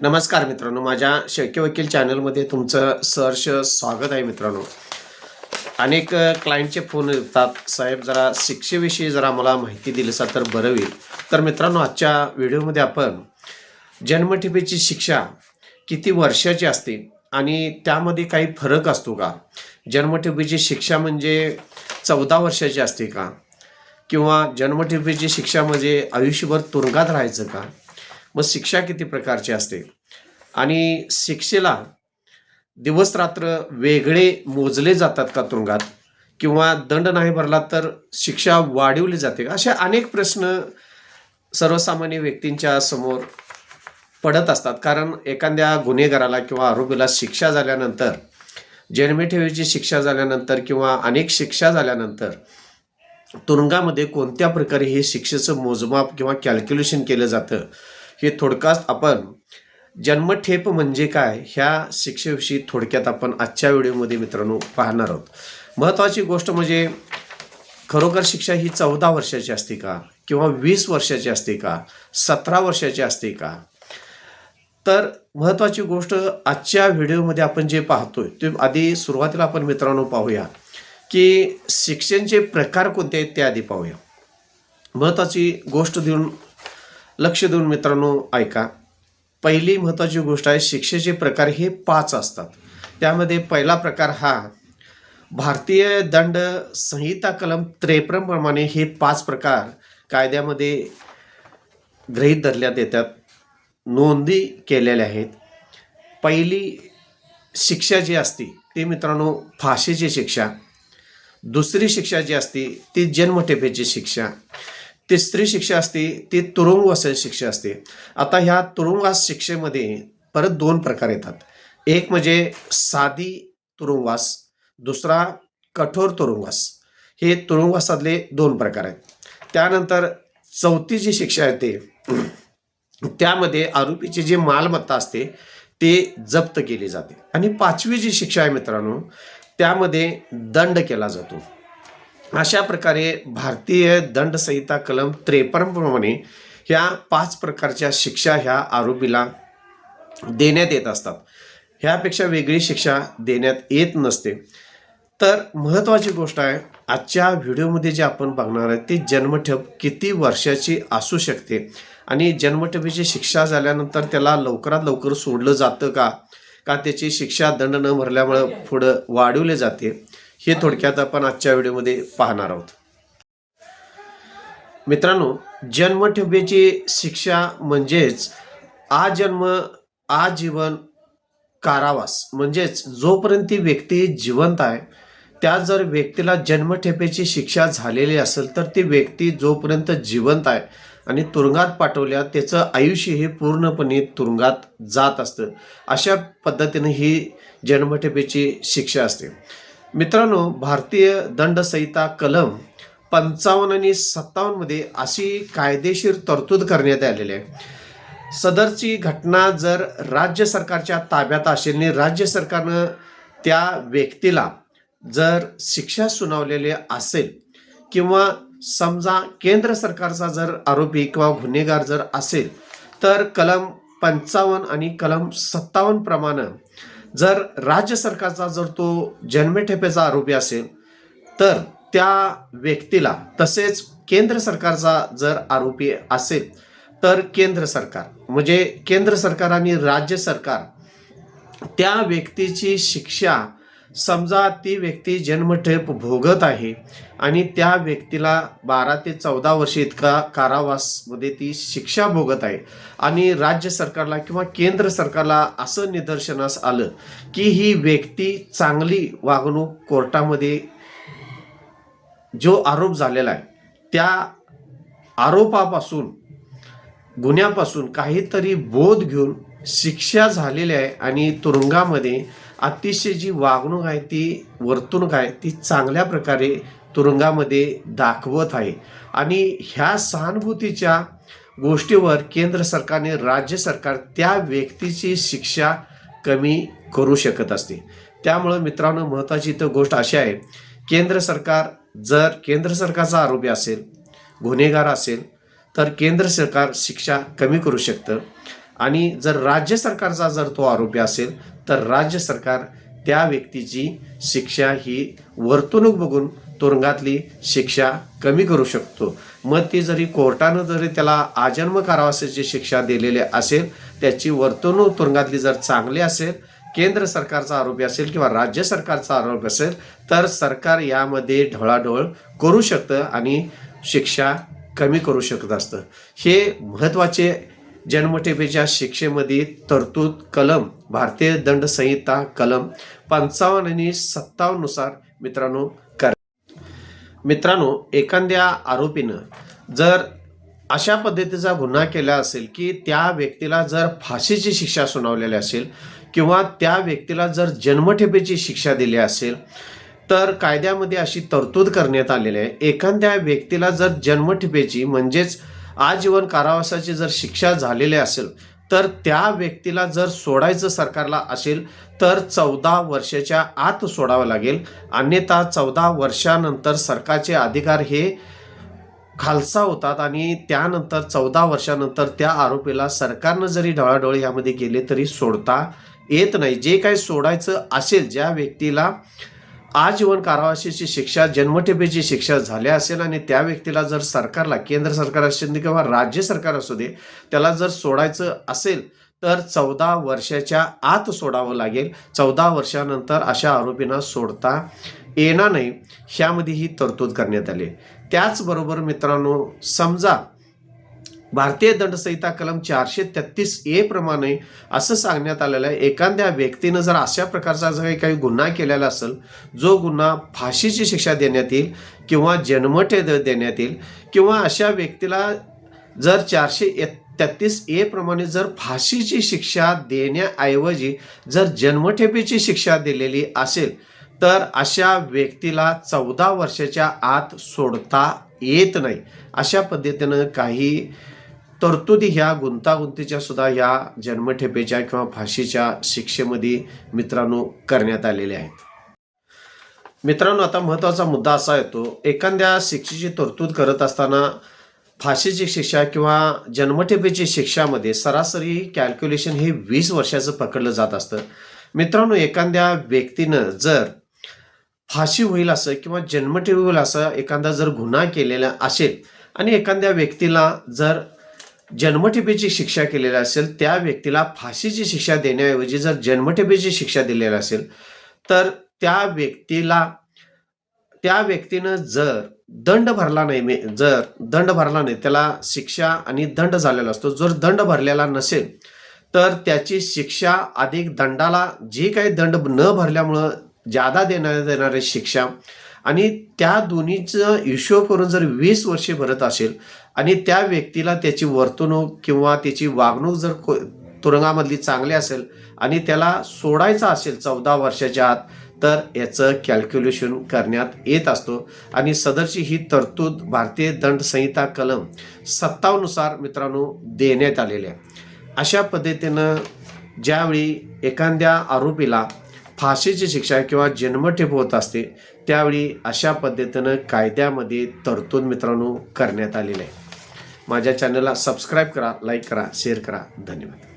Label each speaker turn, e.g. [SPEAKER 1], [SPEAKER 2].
[SPEAKER 1] नमस्कार मित्रांनो माझ्या शक्य वकील चॅनलमध्ये तुमचं सहर्ष स्वागत आहे मित्रांनो. अनेक क्लायंटचे फोन येतात. साहेब जरा शिक्षेविषयी जरा मला माहिती दिली असा तर बरं होईल. तर मित्रांनो आजच्या व्हिडिओमध्ये आपण जन्मठेपेची शिक्षा किती वर्षाची असते आणि त्यामध्ये काही फरक असतो का? जन्मठेपेची शिक्षा म्हणजे चौदा वर्षाची असते का? किंवा जन्मठेपेची शिक्षा म्हणजे आयुष्यभर तुरुंगात राहायचं का? मग शिक्षा किती प्रकारची असते? आणि शिक्षेला दिवस रात्र वेगळे मोजले जातात का तुरुंगात? किंवा दंड नाही भरला तर शिक्षा वाढवली जाते का? असे अनेक प्रश्न सर्वसामान्य व्यक्तींच्या समोर पडत असतात. कारण एखाद्या गुन्हेगाराला किंवा आरोपीला शिक्षा झाल्यानंतर जन्मठेवीची शिक्षा झाल्यानंतर किंवा अनेक शिक्षा झाल्यानंतर तुरुंगामध्ये कोणत्या प्रकारे हे शिक्षेचं मोजमाप किंवा कॅल्क्युलेशन केलं जातं? हे थोडक्यात आपण जन्मठेप म्हणजे काय ह्या शिक्षेविषयी थोडक्यात आपण आजच्या व्हिडिओमध्ये मित्रांनो पाहणार आहोत. महत्त्वाची गोष्ट म्हणजे खरोखर शिक्षा ही चौदा वर्षाची असते का? किंवा वीस वर्षाची असते का? सतरा वर्षाची असते का? तर महत्त्वाची गोष्ट आजच्या व्हिडिओमध्ये आपण जे पाहतोय ते आधी सुरुवातीला आपण मित्रांनो पाहूया की शिक्षणचे प्रकार कोणते आहेत ते आधी पाहूया. महत्त्वाची गोष्ट देऊन लक्ष देऊन मित्रांनो ऐका. पहिली महत्त्वाची गोष्ट आहे शिक्षेचे प्रकार हे पाच असतात. त्यामध्ये पहिला प्रकार हा भारतीय दंड संहिता कलम त्रेप्रमाणे हे पाच प्रकार कायद्यामध्ये गृहीत धरण्यात येतात नोंदी केलेल्या आहेत. पहिली शिक्षा जी असते ती मित्रांनो फाशीची शिक्षा. दुसरी शिक्षा जी असते ती जन्मठेपेची शिक्षा. तिसरी शिक्षा असते ती तुरुंगवासन शिक्षा असते. आता ह्या तुरुंगवास शिक्षेमध्ये परत दोन प्रकार येतात. एक म्हणजे साधी तुरुंगवास दुसरा कठोर तुरुंगवास. हे तुरुंगवासातले दोन प्रकार आहेत. त्यानंतर चौथी जी शिक्षा येते त्यामध्ये आरोपीची जी मालमत्ता असते ते जप्त केली जाते. आणि पाचवी जी शिक्षा आहे मित्रांनो त्यामध्ये दंड केला जातो. अशा प्रकारे भारतीय दंड संहिता कलम त्रेपन्नप्रमाणे ह्या पाच प्रकारच्या शिक्षा ह्या आरोपीला देण्यात येत असतात. ह्यापेक्षा वेगळी शिक्षा देण्यात येत नसते. तर महत्त्वाची गोष्ट आहे आजच्या व्हिडिओमध्ये जे आपण बघणार आहे ती जन्मठेप किती वर्षाची असू शकते? आणि जन्मठेपीची शिक्षा झाल्यानंतर त्याला लवकरात लवकर सोडलं जातं का? का त्याची शिक्षा दंड न भरल्यामुळं पुढं वाढवले जाते? हे थोडक्यात आपण आजच्या व्हिडिओमध्ये पाहणार आहोत. मित्रांनो जन्मठेपेची शिक्षा म्हणजेच आजन्म आजीवन कारावास म्हणजेच जोपर्यंत ती व्यक्ती जिवंत आहे त्या जर व्यक्तीला जन्मठेपेची शिक्षा झालेली असेल तर ती व्यक्ती जोपर्यंत जिवंत आहे आणि तुरुंगात पाठवल्या त्याचं आयुष्य हे पूर्णपणे तुरुंगात जात असतं. अशा पद्धतीने ही जन्मठेपेची शिक्षा असते. मित्रांनो भारतीय दंड संहिता कलम पंचावन्न आणि सत्तावन्नमध्ये अशी कायदेशीर तरतूद करण्यात आलेली आहे. सदरची घटना जर राज्य सरकारच्या ताब्यात असेल आणि राज्य सरकारनं त्या व्यक्तीला जर शिक्षा सुनावलेली असेल किंवा समजा केंद्र सरकारचा जर आरोपी किंवा गुन्हेगार जर असेल तर कलम पंचावन्न आणि कलम सत्तावन्न प्रमाणे जर राज्य सरकारचा जर तो जन्मठेपेचा आरोपी असेल तर त्या व्यक्तीला तसेच केंद्र सरकारचा जर आरोपी असेल तर केंद्र सरकार म्हणजे केंद्र सरकार आणि राज्य सरकार त्या व्यक्तीची शिक्षा समजा ती व्यक्ती जन्मठेप भोगत आहे आणि त्या व्यक्तीला बारा ते चौदा वर्ष इतका कारावासमध्ये ती शिक्षा भोगत आहे आणि राज्य सरकारला किंवा केंद्र सरकारला असं निदर्शनास आलं की ही व्यक्ती चांगली वागणूक कोर्टामध्ये जो आरोप झालेला आहे त्या आरोपापासून गुन्ह्यापासून काहीतरी बोध घेऊन शिक्षा झालेली आहे आणि तुरुंगामध्ये अतिशय जी वागणूक आहे ती वर्तणूक आहे ती चांगल्या प्रकारे तुरुंगामध्ये दाखवत आहे. आणि ह्या सहानुभूतीच्या गोष्टीवर केंद्र सरकारने राज्य सरकार त्या व्यक्तीची शिक्षा कमी करू शकत असते. त्यामुळं मित्रांनो महत्त्वाची इथं गोष्ट अशी आहे केंद्र सरकार जर केंद्र सरकारचा आरोपी असेल गुन्हेगार असेल तर केंद्र सरकार शिक्षा कमी करू शकतं. आणि जर राज्य सरकारचा जर तो आरोपी असेल तर राज्य सरकार त्या व्यक्तीची शिक्षा ही वर्तणूक बघून तुरुंगातली शिक्षा कमी करू शकतो. मग ती जरी कोर्टानं जरी त्याला आजन्म कारावासाची शिक्षा दिलेली असेल त्याची वर्तणूक तुरुंगातली जर चांगली असेल केंद्र सरकारचा आरोपी असेल किंवा राज्य सरकारचा आरोप असेल तर सरकार यामध्ये ढवळाढवळ करू शकतं आणि शिक्षा कमी करू शकत असतं. हे महत्त्वाचे जन्मठेपेच्या शिक्षेमध्ये तरतूद कलम भारतीय दंड संहिता कलम पंचावन्न आणि सत्तावन्नुसार मित्रांनो कर मित्रांनो एखाद्या आरोपीनं जर अशा पद्धतीचा गुन्हा केला असेल की त्या व्यक्तीला जर फाशीची शिक्षा सुनावलेली असेल किंवा त्या व्यक्तीला जर जन्मठेपेची शिक्षा दिली असेल तर कायद्यामध्ये अशी तरतूद करण्यात आलेली आहे. एखाद्या व्यक्तीला जर जन्मठेपेची म्हणजेच आजीवन कारावासाची जर शिक्षा झालेली असेल तर त्या व्यक्तीला जर सोडायचं सरकारला असेल तर चौदा वर्षाच्या आत सोडावं लागेल. अन्यथा चौदा वर्षानंतर सरकारचे अधिकार हे खालसा होतात आणि त्यानंतर चौदा वर्षानंतर त्या आरोपीला सरकारनं जरी ढवळाढवळ यामध्ये गेले तरी सोडता येत नाही. जे काही सोडायचं असेल ज्या व्यक्तीला आजीवन कारावासाची शिक्षा जन्मठेपेची शिक्षा झाल्या असेल आणि त्या व्यक्तीला जर सरकारला केंद्र सरकार असेल किंवा राज्य सरकार असू दे त्याला जर सोडायचं असेल तर चौदा वर्षाच्या आत सोडावं लागेल. चौदा वर्षानंतर अशा आरोपींना सोडता येणार नाही. ह्यामध्ये ही तरतूद करण्यात आली. त्याचबरोबर मित्रांनो समजा भारतीय दंडसंहिता कलम चारशे तेहतीस ए प्रमाणे असं सांगण्यात आलेलं आहे. एखाद्या व्यक्तीनं जर अशा प्रकारचा जर काही काही गुन्हा केलेला असेल जो गुन्हा फाशीची शिक्षा देण्यात येईल किंवा जन्मठे देण्यात येईल किंवा अशा व्यक्तीला जर चारशे तेहतीस ए प्रमाणे जर फाशीची शिक्षा देण्याऐवजी जर जन्मठेपेची शिक्षा दिलेली असेल तर अशा व्यक्तीला चौदा वर्षाच्या आत सोडता येत नाही. अशा पद्धतीनं काही तरतुदी ह्या गुंतागुंतीच्या सुद्धा ह्या जन्मठेपेच्या किंवा फाशीच्या शिक्षेमध्ये मित्रांनो करण्यात आलेल्या आहेत. मित्रांनो आता महत्त्वाचा मुद्दा असा येतो एखाद्या शिक्षेची तरतूद करत असताना फाशीची शिक्षा किंवा जन्मठेपेची शिक्षामध्ये सरासरी कॅल्क्युलेशन हे वीस वर्षाचं पकडलं जात असतं. मित्रांनो एखाद्या व्यक्तीनं जर फाशी होईल असं किंवा जन्मठेप होईल असं एखादा जर गुन्हा केलेला असेल आणि एखाद्या व्यक्तीला जर जन्मठेपेची शिक्षा केलेली असेल त्या व्यक्तीला फाशीची शिक्षा देण्याऐवजी जर जन्मठेपेची शिक्षा दिलेली असेल तर त्या व्यक्तीला त्या व्यक्तीनं जर दंड भरला नाही मे- जर दंड भरला नाही त्याला शिक्षा आणि दंड झालेला असतो. जर दंड भरलेला नसेल तर त्याची शिक्षा अधिक दंडाला जे काही दंड न भरल्यामुळं जादा देण्यात येणारी शिक्षा आणि त्या दोन्हीचं हिशोब करून जर वीस वर्षे भरत असेल आणि त्या व्यक्तीला त्याची वर्तणूक किंवा त्याची वागणूक जर को- तुरुंगामधली चांगली असेल आणि त्याला सोडायचा असेल चौदा वर्षाच्या आत तर याचं कॅल्क्युलेशन करण्यात येत असतो. आणि सदरची ही तरतूद भारतीय दंड संहिता कलम सत्तावन्नुसार मित्रांनो देण्यात आलेली आहे. अशा पद्धतीनं ज्यावेळी एखाद्या आरोपीला फाशीची शिक्षा किंवा जन्मठेप होत असते त्यावेळी अशा पद्धतीनं कायद्यामध्ये तरतूद मित्रांनो करण्यात आलेली आहे. माझ्या चॅनलला सबस्क्राईब करा लाईक करा शेअर करा. धन्यवाद.